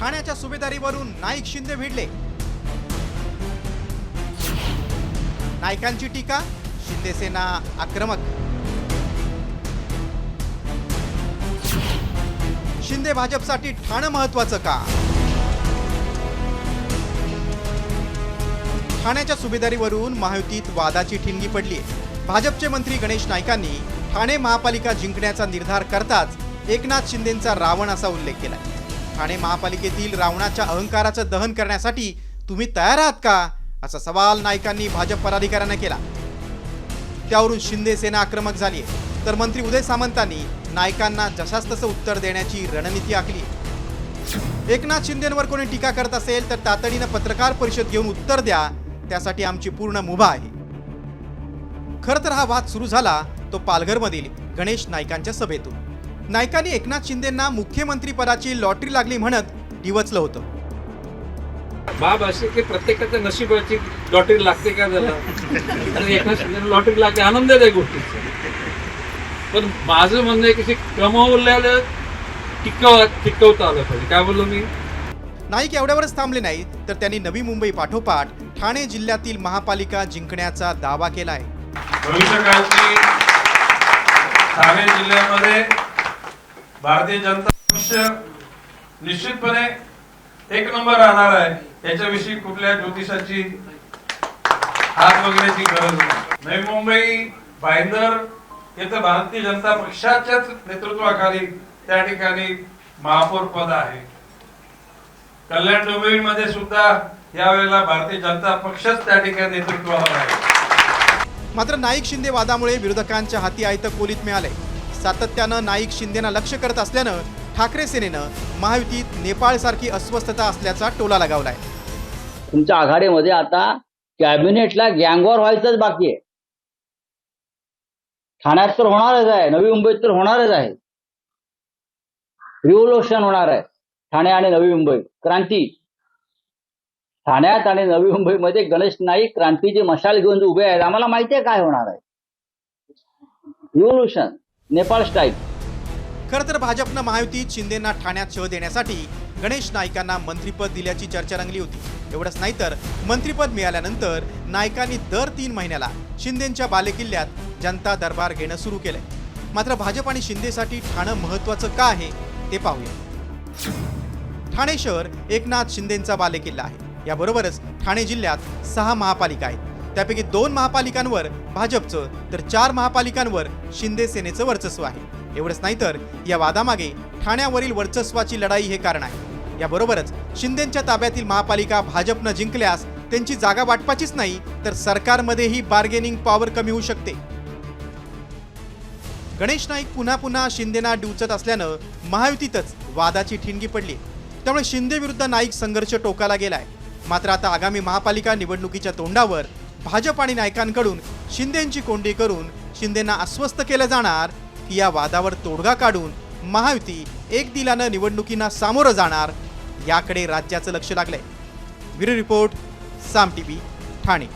ठाण्याच्या सुभेदारीवरून नाईक शिंदे भिडले. नायकांची टीका शिंदे सेना आक्रमक. शिंदे भाजपसाठी ठाणं महत्वाचं का? ठाण्याच्या सुभेदारीवरून महायुतीत वादाची ठिणगी पडली भाजपचे मंत्री गणेश नाईकांनी ठाणे महापालिका जिंकण्याचा निर्धार करताच एकनाथ शिंदेंचा रावण असा उल्लेख केला ठाणे महापालिकेतील रावणाच्या अहंकाराचं दहन करण्यासाठी तुम्ही तयार आहात का? असा सवाल नाईकांनी भाजप पदाधिकाऱ्यांना केला. त्यावरून शिंदे सेना आक्रमक झाली तर मंत्री उदय सामंतांनी नायकांना जशास तसं उत्तर देण्याची रणनीती आखली एकनाथ शिंदेंवर कोणी टीका करत असेल तर तातडीनं पत्रकार परिषद घेऊन उत्तर द्या. त्यासाठी आमची पूर्ण मुभा आहे. खरं तर हा वाद सुरू झाला तो पालघरमधील गणेश नायकांच्या सभेतून. नाईकांनी एकनाथ शिंदेंना मुख्यमंत्री पदाची लॉटरी लागली म्हणत डिवचलं होतं. बाब अशी की प्रत्येकाच्या नशिबाची लॉटरी लागते का त्याला? आणि एका लॉटरी लागते आनंद आहे. गोष्टीचा पण माझं म्हणणं आहे की ते कमावलेलं टिकव टिकवता आलं पाहिजे. काय बोललो मी? नाईक एवढ्यावरच थांबले नाही तर त्यांनी नवी मुंबई पाठोपाठ ठाणे जिल्ह्यातील महापालिका जिंकण्याचा दावा केलाय. भविष्यकाळची ठाणे जिल्ह्यामध्ये भारतीय जनता पक्ष निश्चितपणे एक नंबर राहणार आहे. याच्याविषयी कुठल्या ज्योतिषाची हात वगैरेची गरज नाही. नवी मुंबई भाईंदर येथे भारतीय जनता पक्षाच्याच नेतृत्वाखाली त्या ठिकाणी महापौर पद आहे. कल्याण डोंबिवलीमध्ये सुद्धा यावेळेला भारतीय जनता पक्षच त्या ठिकाणी नेतृत्वावर आहे. मात्र नाईक शिंदे वादामुळे विरोधकांच्या हाती आयतं कोलीत मिळाले. सातत्यानं नाईक शिंदेना लक्ष करत असल्यानं ठाकरे सेनेनं महायुतीत नेपाळसारखी अस्वस्थता असल्याचा टोला लगावलाय. तुमच्या आघाडीमध्ये आता कॅबिनेटला गँगवॉर व्हायचंच बाकी आहे. ठाण्यात तर होणारच आहे नवी मुंबईत तर होणारच आहे. रिव्होल्युशन होणार आहे ठाणे आणि नवी मुंबई क्रांती. ठाण्यात आणि नवी मुंबईमध्ये गणेश नाईक क्रांतीची मशाल घेऊन उभे आहेत आम्हाला माहिती आहे काय होणार आहे. रिव्होल्युशन. नेपाळ स्टाईल. खरं तर भाजपनं महायुतीत शिंदेंना ठाण्यात शह देण्यासाठी गणेश नाईकांना मंत्रीपद दिल्याची चर्चा रंगली होती. एवढंच नाही तर मंत्रीपद मिळाल्यानंतर नायकांनी दर तीन महिन्याला शिंदेंच्या बालेकिल्ल्यात जनता दरबार घेणं सुरू केलंय. मात्र भाजप आणि शिंदेसाठी ठाणं महत्वाचं का आहे ते पाहूया. ठाणे शहर एकनाथ शिंदेंचा बालेकिल्ला आहे. याबरोबरच ठाणे जिल्ह्यात सहा महापालिका आहेत. त्यापैकी दोन महापालिकांवर भाजपचं तर चार महापालिकांवर शिंदे सेनेचं वर्चस्व आहे. एवढंच नाही तर या वादामागे ठाण्यावरील वर्चस्वाची लढाई हे कारण आहे. याबरोबरच शिंदेंच्या ताब्यातील महापालिका भाजपनं जिंकल्यास त्यांची जागा वाटपाचीच नाही तर सरकारमध्येही बार्गेनिंग पॉवर कमी होऊ शकते. गणेश नाईक पुन्हा पुन्हा शिंदेना डिवचत असल्यानं महायुतीतच वादाची ठिणगी पडली. त्यामुळे शिंदे विरुद्ध नाईक संघर्ष टोकाला गेलाय. मात्र आता आगामी महापालिका निवडणुकीच्या तोंडावर भाजप आणि नायकांकडून शिंदेंची कोंडी करून शिंदेंना अस्वस्थ केलं जाणार की या वादावर तोडगा काढून महायुती एक दिलानं निवडणुकींना सामोरं जाणार याकडे राज्याचं लक्ष लागलंय. Bureau report Saam TV Thane.